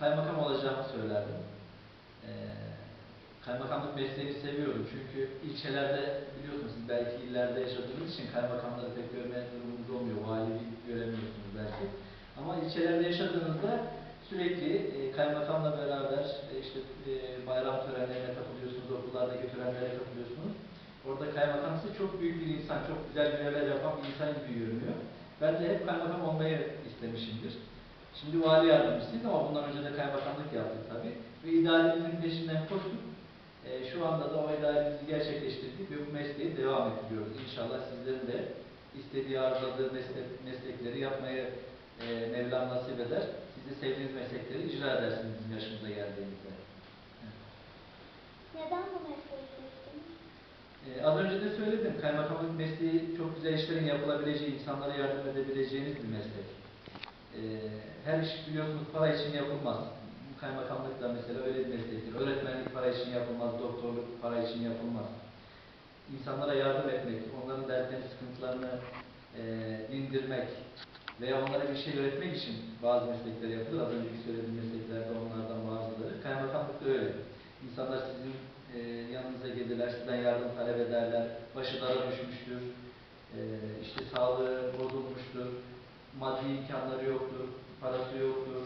kaymakam olacağımı söylerdim. Ee, kaymakamlık mesleğini seviyorum çünkü ilçelerde biliyorsunuz siz belki illerde yaşadığınız için kaymakamları pek görme durumunuz olmuyor. Valiliği göremiyorsunuz belki. Ama ilçelerde yaşadığınızda sürekli e, kaymakamla beraber e, işte e, bayram törenlerine katılıyorsunuz, okullardaki törenlere katılıyorsunuz. Orada kaymakam size çok büyük bir insan, çok güzel görevler yapan bir insan gibi görünüyor. Ben de hep kaymakam olmayı istemişimdir. Şimdi vali yardımcısıyız ama bundan önce de kaymakamlık yaptık tabii. Ve idealimizin peşinden koştuk. Ee, şu anda da o idealimizi gerçekleştirdik ve bu mesleği devam ettiriyoruz. İnşallah sizlerin de istediği, arzuladığı meslek, meslekleri yapmayı e, Mevlam nasip eder. Siz de sevdiğiniz meslekleri icra edersiniz bizim yaşımıza geldiğinizde. Neden bu mesleği seçtiniz? Ee, az önce de söyledim, kaymakamlık mesleği çok güzel işlerin yapılabileceği, insanlara yardım edebileceğiniz bir meslek. Ee, her iş biliyorsunuz para için yapılmaz. Kaymakamlık da mesela öyle bir meslektir. Öğretmenlik para için yapılmaz, doktorluk para için yapılmaz. İnsanlara yardım etmek, onların dertlerini, sıkıntılarını e, dindirmek veya onlara bir şey öğretmek için bazı meslekler yapılır. Az önceki söylediğim mesleklerde onlardan bazıları. Kaymakamlık da öyle. İnsanlar sizin e, yanınıza gelirler, sizden yardım talep ederler. Başı dara düşmüştür, e, işte sağlığı bozulmuştur, maddi imkanları yoktur, parası yoktur.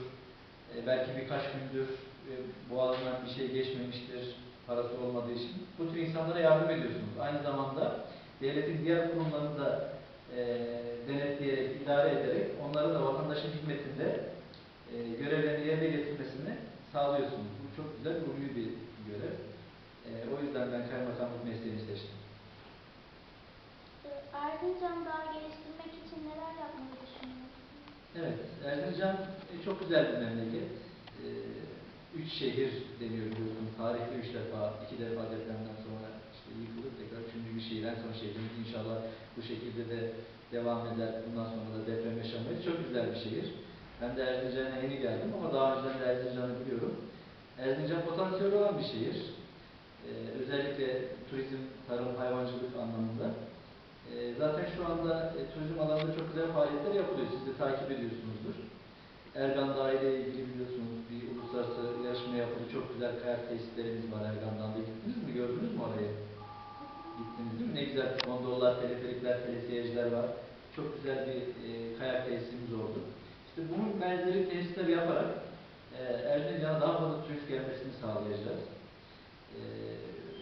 E, belki birkaç gündür e, boğazından bir şey geçmemiştir, parası olmadığı için. Bu tür insanlara yardım ediyorsunuz. Aynı zamanda devletin diğer kurumlarını da e, denetleyerek, idare ederek onların da vatandaşın hizmetinde e, görevlerini yerine getirmesini sağlıyorsunuz. Bu çok güzel, gururlu bir görev. E, o yüzden ben kaymakamlık mesleğini seçtim. Ee, Erzincan Dağı geliştirmek için neler düşünüyorsunuz? Evet, Erzincan e, çok güzel bir memleket. E, üç şehir deniyor biliyorsunuz. Tarihte üç defa, iki defa depremden sonra işte yıkılıp tekrar üçüncü bir şehir. En son şehrimiz inşallah bu şekilde de devam eder. Bundan sonra da deprem yaşamayız. Çok güzel bir şehir. Ben de Erzincan'a yeni geldim ama daha önceden de Erzincan'ı biliyorum. Erzincan potansiyeli olan bir şehir. E, özellikle turizm, tarım, hayvancılık anlamında. E, zaten şu anda e, turizm alanında çok güzel faaliyetler yapılıyor. Siz de takip ediyorsunuzdur. Ergan Dağı ile ilgili biliyorsunuz bir uluslararası yarışma yapıldı. Çok güzel kayak tesislerimiz var Ergan Dağı'nda. Gittiniz mi? Gördünüz mü orayı? Gittiniz değil mi? Ne güzel gondollar, teleferikler, telesiyeciler var. Çok güzel bir e, kayak tesisimiz oldu. İşte bunun benzeri tesisler yaparak e, Erzincan'a daha fazla turist gelmesini sağlayacağız. E,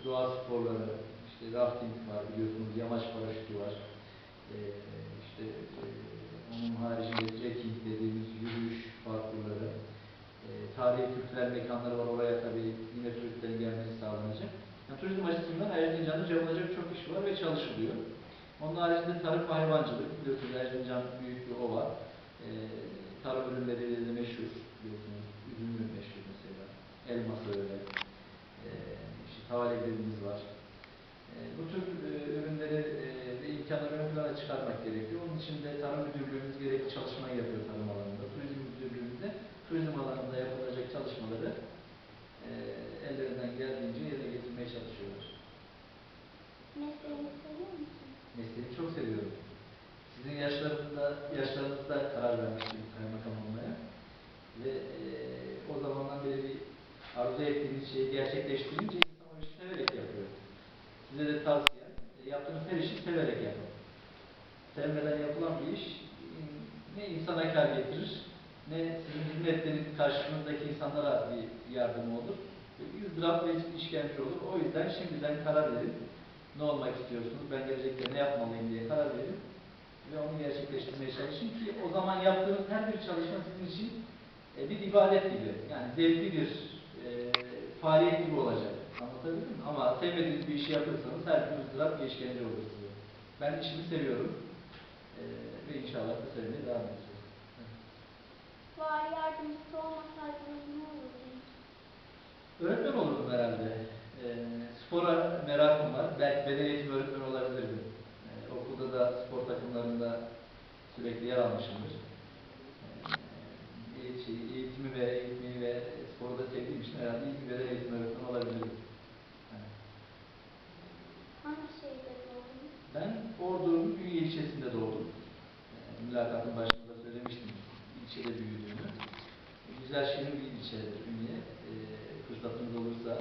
doğa sporları, işte rafting var biliyorsunuz, yamaç paraşütü var. E, işte e, onun haricinde trekking dediğimiz yürüyüş parkurları, e, tarihi kültürel mekanları var. Oraya tabii yine turistlerin gelmesi sağlanacak. Yani turizm açısından Erzincan'da yapılacak çok iş var ve çalışılıyor. Onun haricinde tarım ve hayvancılık, biliyorsunuz Erzincan büyük bir ova. E, tarım ürünleriyle de meşhur, biliyorsunuz üzümü meşhur mesela, elması öyle. E, işte tavalelerimiz var. Tür e, ürünleri e, ve imkanları ön plana çıkarmak gerekiyor. Onun için de Tarım Müdürlüğümüz gerekli çalışmayı yapıyor tarım alanında. Turizm Müdürlüğümüz de turizm alanında yapılacak çalışmaları e, ellerinden geldiğince yerine getirmeye çalışıyorlar. Mesleğini seviyor musunuz? Mesleği çok seviyorum. Sizin yaşlarınızda, yaşlarınızda karar vermiştim kaymakam olmaya. Ve e, o zamandan beri bir arzu ettiğiniz şeyi gerçekleştirince insan o işi severek yapıyor. Size de tavsiyem, e, yaptığınız her işi severek yapın. Sevmeden yapılan bir iş in- ne insana kar getirir, ne sizin hizmetleriniz karşınızdaki insanlara bir yardım olur. Yüzdırap ve işkence olur. O yüzden şimdiden karar verin. Ne olmak istiyorsunuz, ben gelecekte ne yapmalıyım diye karar verin. Ve onu gerçekleştirmeye çalışın ki o zaman yaptığınız her bir çalışma sizin için e, bir ibadet gibi. Yani zevkli bir e, faaliyet gibi olacak. Anlatabildim mi? Ama sevmediğiniz bir işi yapırsanız her gün ızdırap ve işkence olur size. Ben işimi seviyorum. E, ve inşallah da sevmeye devam edeceğiz. Vali yardımcısı olmasaydınız ne olurdunuz? Öğretmen olurdum herhalde. E, spora merakım var. Belki beden eğitimi öğretmeni olabilirdim. E, okulda da spor takımlarında sürekli yer almışımdır. E, eğit- eğitimi ve eğitmeyi ve sporu da sevdiğim için herhalde iyi bir beden eğitimi öğretmeni olabilirdim. Evet. Hangi şehirde doğdunuz? Ben Ordu'nun Ünye ilçesinde doğdum. E, mülakatın başında söylemiştim ilçede büyüdüğümü. güzel şirin bir ilçedir Ünye. E, fırsatınız olursa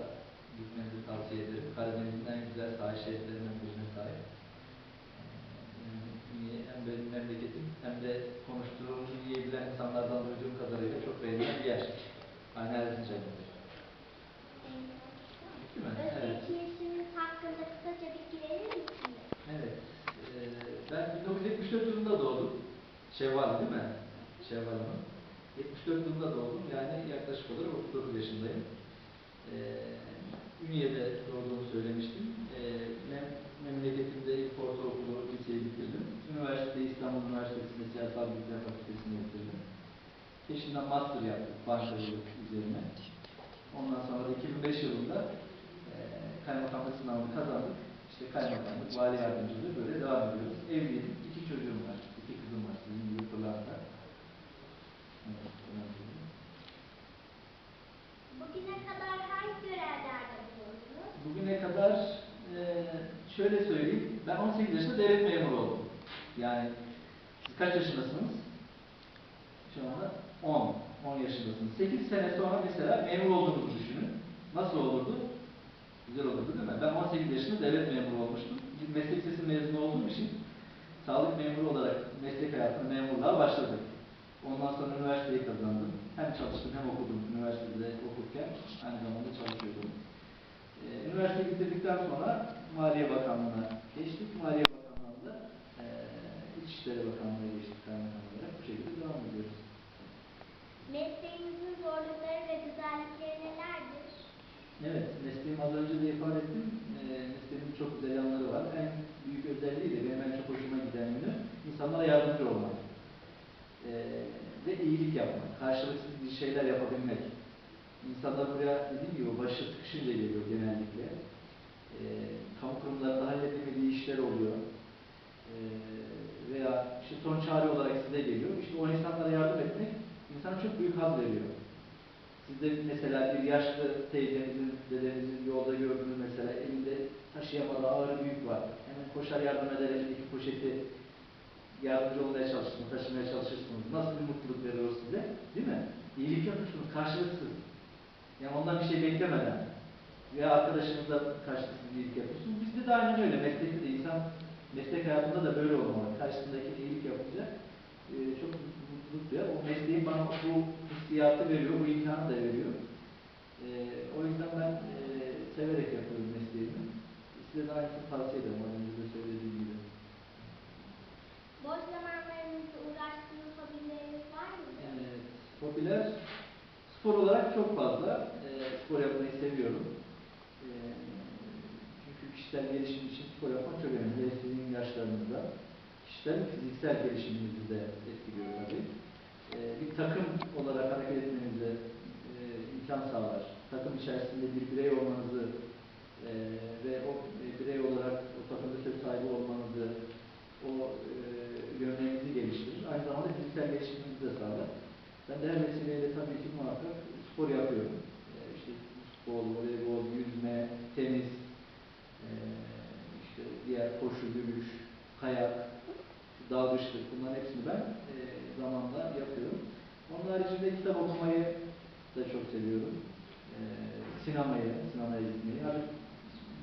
gitmenizi tavsiye ederim. Karadeniz'in en güzel sahil şeritlerinden birine sahip. E, yani Ünye hem benim memleketim hem de konuştuğum Ünye'yi bilen insanlardan duyduğum kadarıyla çok beğenilen bir yer. Aynı. Değil mi? Evet. Hakkında kısaca bilgi verir misiniz? Evet. Ee, ben 1974 yılında doğdum. Şevval değil mi? Şevval Hanım. 74 yılında doğdum. Yani yaklaşık olarak 39 yaşındayım. Ee, Ünye'de doğduğumu söylemiştim. Ee, mem memleketimde ilk ortaokulu, liseyi bitirdim. Üniversiteyi İstanbul Üniversitesi'nde Siyasal Bilgiler Fakültesi'nde bitirdim. Peşinden master yaptım bankacılık üzerine. Ondan sonra da 2005 yılında e, kaymakamlık sınavını kazandık. İşte kaymakamlık, vali yardımcılığı böyle devam ediyoruz. Evliyim, iki çocuğum var, iki kızım var sizin gibi Fırlanda. Evet, önemli. Bugüne kadar hangi görevlerde bulundunuz? Bugüne kadar e, şöyle söyleyeyim, ben 18 yaşında devlet memuru oldum. Yani siz kaç yaşındasınız? Şu anda 10, 10 yaşındasınız. 8 sene sonra mesela memur olduğunuzu düşünün. Nasıl olurdu? Güzel olurdu değil mi? Ben 18 yaşında devlet memuru olmuştum. Meslek sesi mezunu olduğum için sağlık memuru olarak meslek hayatına memurluğa başladık. Ondan sonra üniversiteyi kazandım. Hem çalıştım hem okudum üniversitede okurken. Aynı zamanda çalışıyordum. Ee, üniversiteyi bitirdikten sonra Maliye Bakanlığı'na geçtik. Maliye Bakanlığı'nda e, İçişleri Bakanlığı'na geçtik kaymakam olarak. Bu şekilde devam ediyoruz. Mesleğinizin zorlukları ve güzellikleri nelerdir? Evet, mesleğim az önce de ifade ettim. Ee, mesleğimin çok güzel yanları var. En büyük özelliği de benim en çok hoşuma giden yönü insanlara yardımcı olmak. Ee, ve iyilik yapmak, karşılıksız bir şeyler yapabilmek. İnsanlar buraya dediğim gibi başı sıkışınca geliyor genellikle. Ee, kamu kurumlarında halledemediği işler oluyor. Ee, veya işte son çare olarak size geliyor. İşte o insanlara yardım etmek insana çok büyük haz veriyor. Siz de mesela bir yaşlı teyzenizin, dedenizin yolda gördüğünüz mesela elinde taşıyamadığı ağır bir yük var. Hemen koşar yardım eder elindeki poşeti yardımcı olmaya çalışırsınız, taşımaya çalışırsınız. Nasıl bir mutluluk veriyor size? Değil mi? İyilik yapıyorsunuz karşılıksız. Yani ondan bir şey beklemeden. Veya arkadaşınızla karşılıksız bir iyilik yapıyorsunuz. Bizde de aynen öyle. Meslekte de insan meslek hayatında da böyle olmalı. Karşısındaki iyilik yapınca e, çok mutluluk duyar. O mesleğin bana bu hissiyatı veriyor, bu imkanı da veriyor. E, o yüzden ben e, severek yapıyorum mesleğimi. Size de aynısını tavsiye ederim. Az önce de söylediğim gibi. Boş zamanlarınızda uğraştığınız hobileriniz var mı? Evet, hobiler spor olarak çok fazla. E, spor yapmayı seviyorum. E, çünkü kişisel gelişim için spor yapmak çok önemli. Hele Sizin yaşlarınızda kişisel fiziksel gelişiminizi de etkiliyor tabii. E, bir takım olarak hareket etmenize e, imkan sağlar. Takım içerisinde bir birey olmanızı ve e, birey olarak o takımda söz sahibi olmanızı, o e, yönlerinizi geliştirir. Aynı zamanda fiziksel gelişiminizi de sağlar. Ben de her vesileyle tabii ki muhakkak spor yapıyorum. E, işte futbol, voleybol, yüzme, tenis, e, işte diğer koşu, yürüyüş, kayak, dalgıçlık bunların hepsini ben e, zamanla yapıyorum. Onun haricinde kitap okumayı da çok seviyorum. E, sinemayı, sinemaya gitmeyi. Abi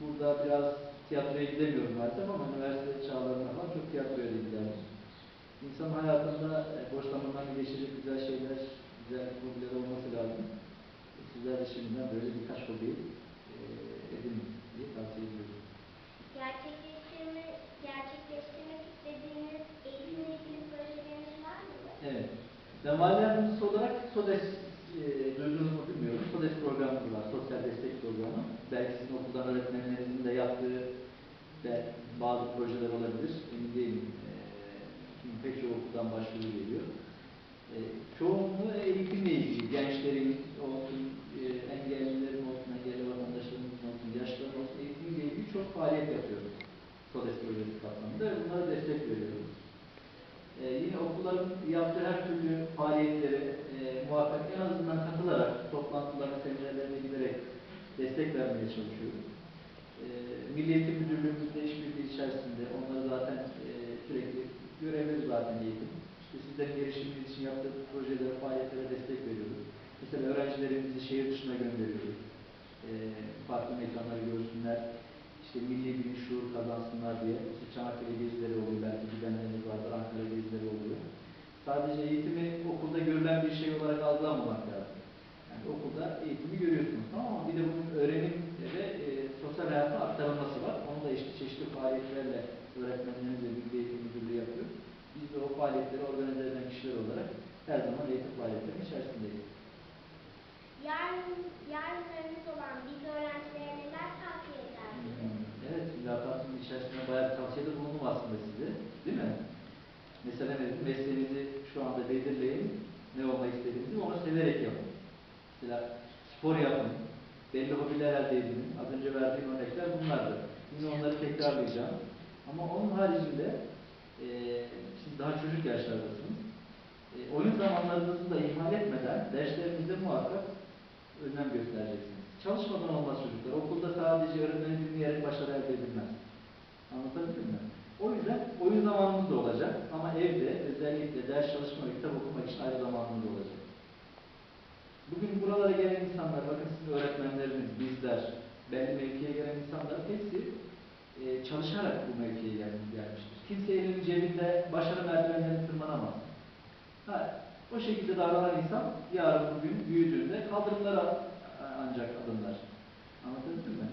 burada biraz tiyatroya gidemiyorum maalesef ama üniversite çağlarında falan çok tiyatroya da giderdim. İnsan hayatında e, boş zamanlarını geçirecek güzel şeyler, güzel hobiler olması lazım. E, Sizler de şimdiden böyle birkaç hobi e, edinin diye tavsiye ediyorum. Gerçekleştirme, gerçekleştirmek istediğiniz eğitimle ilgili projeleriniz var mı? Evet. Yardımcısı olarak SODES e, duydunuz mu bilmiyorum. SODES programımız var. Sosyal destek programı. Belki sizin okuldan öğretmenlerinizin de yaptığı de bazı projeler olabilir. Emin değilim. E, çünkü pek çok okuldan başvuru geliyor. E, çoğunluğu eğitimle ilgili. Gençlerin olsun, e, engellilerin olsun, engelli vatandaşlarımızın olsun, yaşlıların olsun eğitimle ilgili çok faaliyet yapıyoruz. SODES projesi kapsamında bunlara destek veriyoruz. Ee, yine okulların yaptığı her türlü faaliyetlere muhakkak en azından katılarak, toplantılarına, seminerlerine giderek destek vermeye çalışıyoruz. E, Milli Eğitim Müdürlüğümüzle işbirliği içerisinde onları zaten e, sürekli görevleri zaten eğitim. İşte sizlerin gelişiminiz için yaptığı projelere, faaliyetlere destek veriyoruz. Mesela öğrencilerimizi şehir dışına gönderiyoruz. E, farklı mekanları görsünler. İşte milli bir şuur kazansınlar diye. İşte Çanakkale gezileri oluyor. Belki gidenleriniz vardır. Ankara gezileri oluyor. Sadece eğitimi okulda görülen bir şey olarak algılamamak lazım. Yani okulda eğitimi görüyorsunuz tamam mı? Bir de bunun öğrenim ve e, sosyal hayata aktarılması var. Onu da işte çeşitli faaliyetlerle öğretmenlerimiz ve Milli Eğitim Müdürlüğü yapıyor. Biz de o faaliyetleri organize eden kişiler olarak her zaman eğitim faaliyetlerinin içerisindeyiz. Yarın, yarınlarınız olan biz öğrencilere neler tavsiye ederdiniz? Evet, mülakatın içerisinde bayağı bir tavsiyede bulundum aslında size. Değil mi? Mesela? Mesleğinizi şu anda belirleyin. Ne olmak istediğinizi onu severek yapın. Mesela spor yapın. Belli hobiler elde edin. Az önce verdiğim örnekler bunlardı. Yine onları tekrarlayacağım. Ama onun haricinde eee siz daha çocuk yaşlardasınız. E, oyun zamanlarınızı da ihmal etmeden derslerinizde muhakkak önem göstereceksiniz. Çalışmadan olmaz çocuklar. Okulda sadece öğretmeni dinleyerek başarı elde edilmez. Anlatabildim mi? O yüzden oyun zamanımız da olacak ama evde özellikle ders çalışma ve kitap okumak için ayrı zamanımız olacak. Bugün buralara gelen insanlar, bakın sizin öğretmenleriniz, bizler, belli mevkiye gelen insanlar hepsi e, çalışarak bu mevkiye gel- gelmiştir. Kimse elinin cebinde başarı merdivenlerini tırmanamaz. Ha, o şekilde davranan insan yarın bugün büyüdüğünde kaldırımlara ancak adımlar. Anlatabildim mi?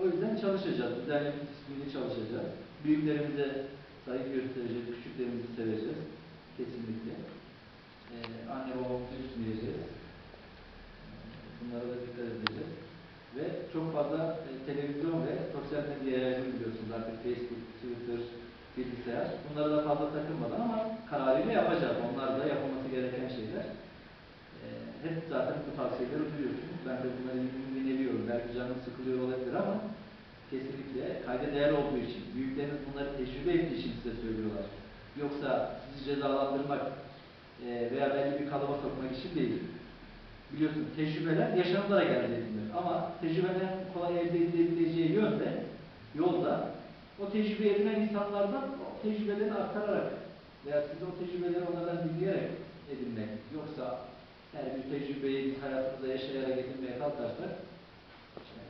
O yüzden çalışacağız. Düzenli disiplinli çalışacağız. Büyüklerimize saygı göstereceğiz, küçüklerimizi seveceğiz. Kesinlikle. Ee, anne babamızı üzmeyeceğiz. Bunlara da dikkat edeceğiz. Ve çok fazla e, televizyon ve sosyal medya yaygın biliyorsunuz artık Facebook, Twitter, bilgisayar. Bunlara da fazla takılmadan ama kararıyla yapacağız. Onlar da yapılması gereken şeyler. Ee, hep zaten bu tavsiyeleri duyuyorsunuz. Ben de bunları dinleniyorum. Belki canım sıkılıyor olabilir ama kesinlikle kayda değer olduğu için, büyükleriniz bunları tecrübe ettiği için size söylüyorlar. Yoksa sizi cezalandırmak e, veya belli bir kalıba sokmak için değil. Biliyorsunuz tecrübeler yaşanılarak elde edilir. Ama tecrübeden kolay elde edilebileceği yönde, yolda o tecrübe edinen insanlardan o tecrübelerini aktararak veya siz o tecrübeleri onlardan dinleyerek edinmek. Yoksa her bir tecrübeyi biz hayatımızda yaşayarak edinmeye kalkarsak e,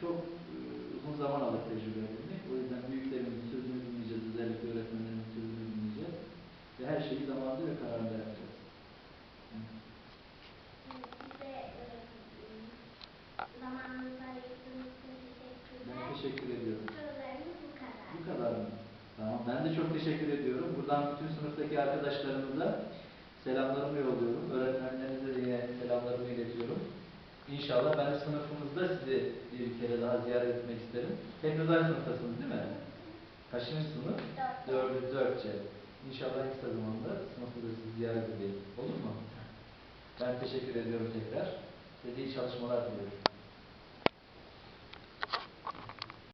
çok e, zaman alır tecrübe edinmek. O yüzden büyüklerimizin sözünü dinleyeceğiz, özellikle öğretmenlerimizin sözünü dinleyeceğiz. Ve her şeyi zamanında ve kararında yapacağız. E, teşekkürler. Ben teşekkür ediyorum. Bu kadar. Mı? Tamam. Ben de çok teşekkür ediyorum. Buradan bütün sınıftaki arkadaşlarımıza selamlarımı yolluyorum. Öğretmenlerimize de selamlarımı iletiyorum. İnşallah ben de sınıfımızda sizi bir kere daha ziyaret etmek isterim. Hepiniz aynı sınıftasınız değil mi? Kaçıncı sınıf? Dört. Dördü, dörtçe. İnşallah en kısa zamanda sınıfta sizi ziyaret edeyim. Olur mu? Ben teşekkür ediyorum tekrar. İyi çalışmalar diliyorum.